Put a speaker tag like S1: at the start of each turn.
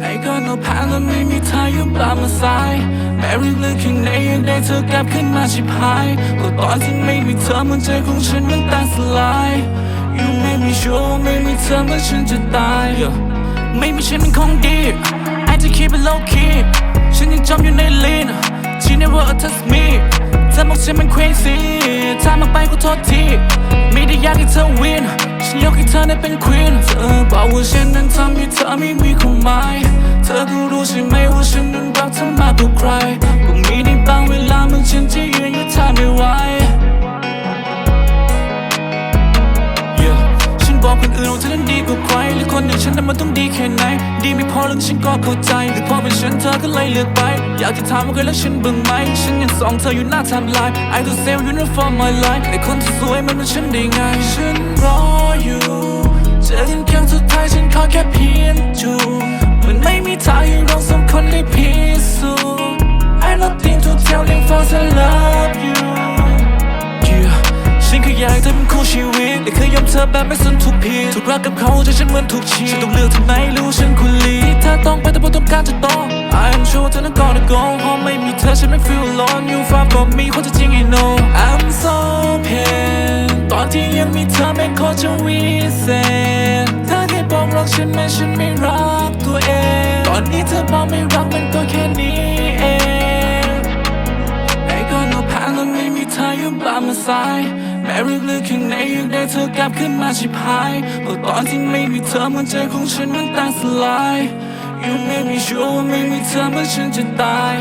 S1: ไอ้ก็นเอาผ่านแล้วไม่มีเธออยู่ปลามาสายแม้เรื่องเรืองข้างในยังได้เธอกลับขึ้นมาชิบหายก็ตอนที่ไม่มีเธอมันใจของฉันมันแตกสลาย You made me sure ไม่มีเธอเมื่อฉันจะตาย ไม่มีฉันมันคงดี I just keep it low key ฉันยังจมอยู่ในลีน She never touch me เธอบอกฉันมัน crazy ถ้ามันไปก็โทษทีไม่ได้อยากให้เธอวินฉันยกให้เธอได้เป็นควีนเธอบอกว่าฉันนั้นทำให้เธอไม่มีความหมาย เธอก็รู้ใช่ไหมว่าฉัน เธอนั้นดีกว่าใครหรือคนอย่างฉันนั้นมันต้องดีแค่ไหน ดีไม่พอแล้วฉันก็เข้าใจ หรือพอเป็นฉันเธอก็เลยเลือกไป อยากจะถามว่าเคยรักฉันบ้างไหม ฉันยังส่องเธออยู่หน้าไทม์ไลน์ I do sell you for my life ในคนที่สวยมันเป็นฉันได้ไง ฉันรออยู่ เธอแบบไม่สนทุกผิดถูกรักกับเขาใจฉันเหมือนถูกฉีดฉันต้องเลือกทางไหนรู้ฉันควรลีถ้าต้องไปแต่บ่ต้องการจะต้อง I'm sure เธอนั้น gonna go เพราะไม่มีเธอฉันไม่ feel alone you far from me คนจริง I know I'm so pain ตอนที่ยังมีเธอไม่โคตรจะวิเศษเธอแค่บอกรักฉันแม้ฉันไม่รักตัวเอง ตอนนี้เธอบอกไม่รักมันก็แค่นี้เองไอ้ก็นเอาผ่านแล้วไม่มีเธออยู่บามาสาย แม้ลึกๆข้างในยังได้เธอกลับขึ้นมาชิบหายเมื่อตอนที่ไม่มีเธอมันใจของฉันมันตากสลาย You made me sure ว่าไม่มีเธอเมื่อฉันจะตาย